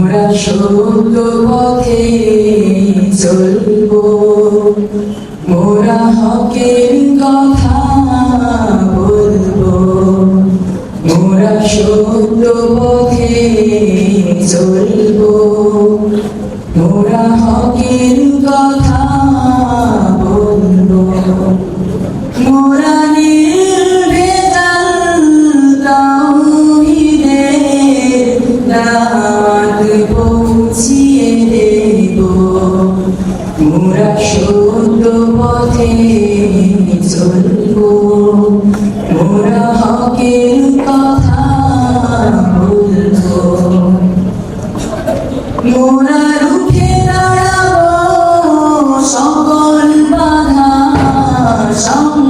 মোরা সত্য পথে চলব মোরা হকের কথা বলব মোরা সত্য পথে চলব মোরা হকের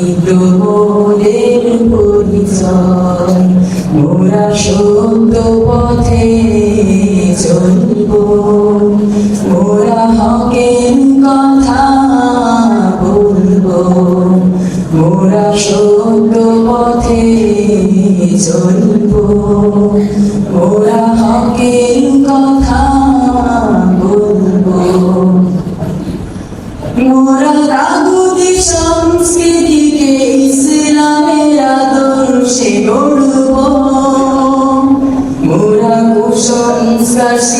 এটি প্রবোধের পরিচয়। মোরা সত্য পথে চলব। মোরা হকের কথা বলব। মোরা সত্য পথে চলব। মোরা হকের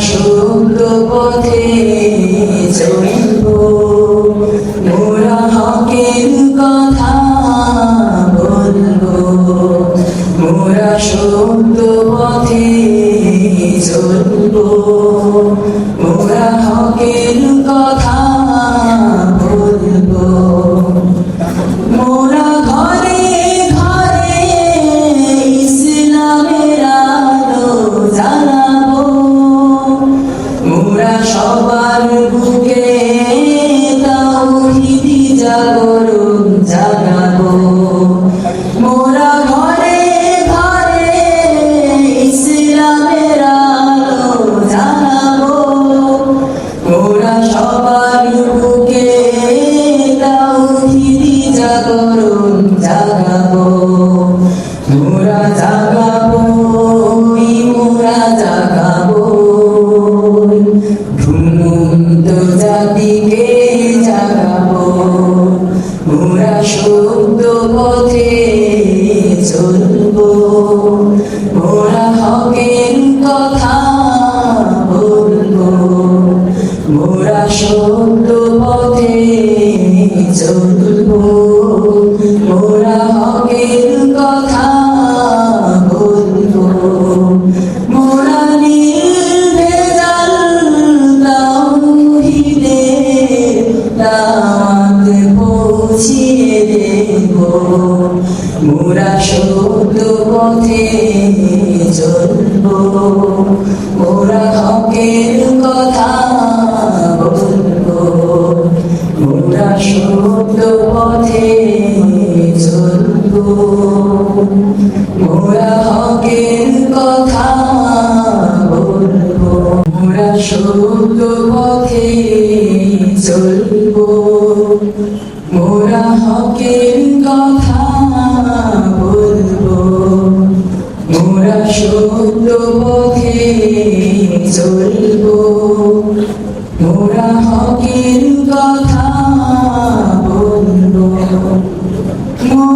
সত্য পথে চলব। মোরা হকের কথা বলব। মোরা সত্য পথে চলব। জাগরণ জাগাবো, মোরা জাগাবো মোরা জাগাবো। ঘুমন্ত জাতিকে জাগাবো, মোরা সত্য পথে চলবো। মোরা হকের কথা বলব, মোরা সত্য পথে চলবো। পথে চলবো। মোরা হকের কথা বলব। মোরা সত্য পথে চলবো। মোরা হকের you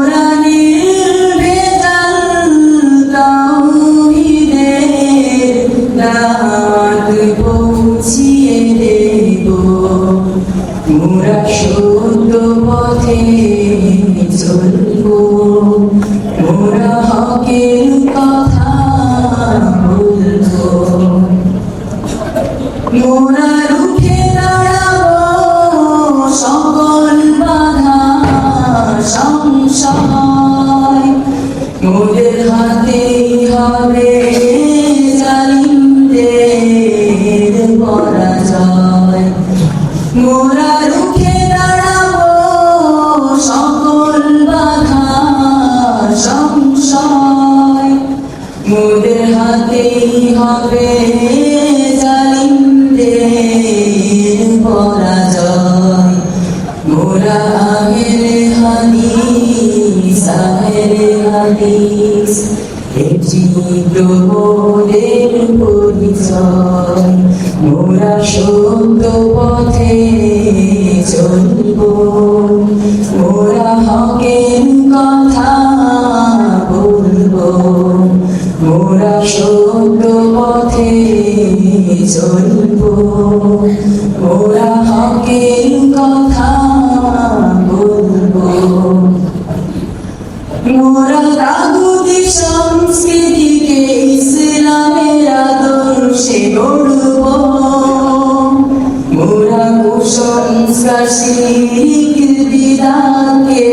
প্রবোধের পরিচয় মোরা সত্য পথে চলব। মোরা হকের কথা বলব। মোরা সত্য পথে চলব। মোরা দাগুদি সংস্কৃতিকে ইসলামের আদর্শে গড়ব মোরা কুসংস্কার শিখ বিদাকে